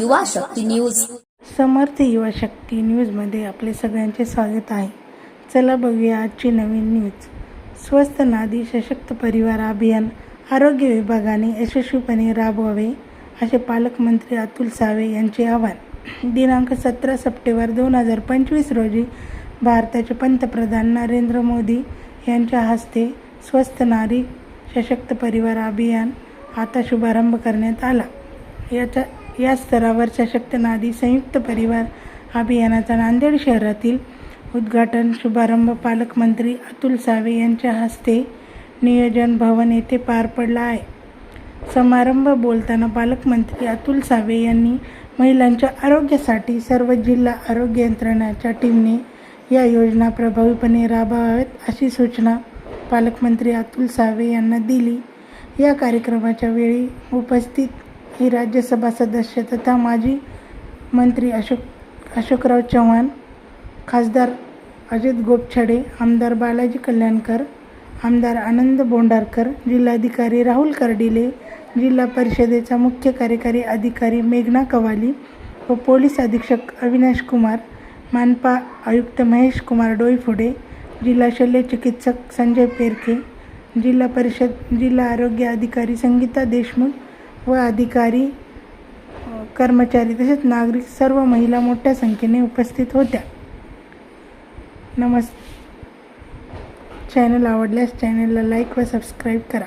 युवा शक्ती न्यूज. समर्थ युवा शक्ती न्यूजमध्ये आपले सगळ्यांचे स्वागत आहे. चला बघूया आजची नवीन न्यूज. स्वस्त नादी सशक्त परिवार अभियान आरोग्य विभागाने यशस्वीपणे राबवावे असे पालकमंत्री अतुल सावे यांचे आवाहन. दिनांक सतरा सप्टेंबर दोन हजार पंचवीस रोजी भारताचे पंतप्रधान नरेंद्र मोदी यांच्या हस्ते स्वस्त नारी सशक्त परिवार अभियान आता शुभारंभ करण्यात आला. याच्या या स्तरावर सशक्त नादी संयुक्त परिवार अभियानाचा नांदेड शहरातील उद्घाटन शुभारंभ पालकमंत्री अतुल सावे यांच्या हस्ते नियोजन भवन येथे पार पडला आहे. समारंभ बोलताना पालकमंत्री अतुल सावे यांनी महिलांच्या आरोग्यासाठी सर्व जिल्हा आरोग्य यंत्रणाच्या टीमने या योजना प्रभावीपणे राबवाव्यात अशी सूचना पालकमंत्री अतुल सावे यांना दिली. या कार्यक्रमाच्या वेळी उपस्थित ही राज्यसभा सदस्य तथा माजी मंत्री अशोक अशोकराव चव्हाण खासदार अजित गोपछडे आमदार बालाजी कल्याणकर आमदार आनंद बोंडारकर जिल्हाधिकारी राहुल कर्डिले जिल्हा परिषदेचा मुख्य कार्यकारी अधिकारी मेघना कवाली व पोलीस अधीक्षक अविनाश कुमार मानपा आयुक्त महेश कुमार डोईफुडे जिल्हा शल्य चिकित्सक संजय पेरके जिल्हा परिषद जिल्हा आरोग्य अधिकारी संगीता देशमुख व अधिकारी कर्मचारी तसेच नागरिक सर्व महिला मोठ्या संख्येने उपस्थित होत्या. नमस् चॅनल आवडल्यास चॅनलला लाईक व सबस्क्राईब करा.